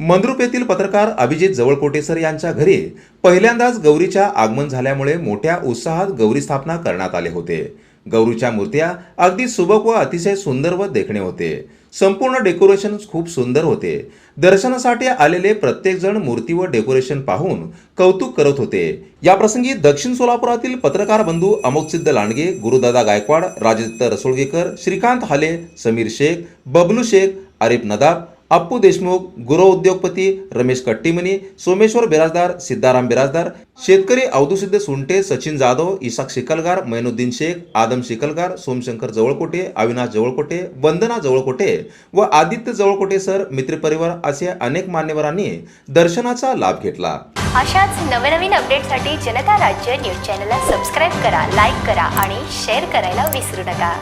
मंद्रुप येथील पत्रकार अभिजित जवळकोटेसर यांच्या घरी पहिल्यांदाच गौरीच्या आगमन झाल्यामुळे मोठ्या उत्साहात गौरी स्थापना करण्यात आले होते. गौरीच्या मूर्त्या अगदी सुबक व अतिशय सुंदर व देखणे होते. संपूर्ण डेकोरेशन खूप सुंदर होते. दर्शनासाठी आलेले प्रत्येकजण मूर्ती व डेकोरेशन पाहून कौतुक करत होते. या प्रसंगी दक्षिण सोलापुरातील पत्रकार बंधू अमोकसिद्ध लांडगे गुरुदादा गायकवाड राजदत्त रसोळगेकर श्रीकांत हाले समीर शेख बबलू शेख आरिफ नदाब अप्पू देशमुख गुरव उद्योगपती रमेश कट्टीमनी सोमेश्वर बिराजदार सिद्धाराम बिराजदार शेतकरी अवधुसिद्ध सुंटे सचिन जाधव इसाक शिकलगार मैनुद्दीन शेख आदम शिकलगार सोमशंकर जवळकोटे अविनाश जवळकोटे वंदना जवळकोटे व आदित्य जवळकोटे सर मित्रपरिवार असे अनेक मान्यवरांनी दर्शनाचा लाभ घेतला. अशाच नवनवीन अपडेटसाठी जनता राज्य न्यूज चॅनलला सबस्क्राईब करा लाईक करा आणि शेअर करायला विसरू नका.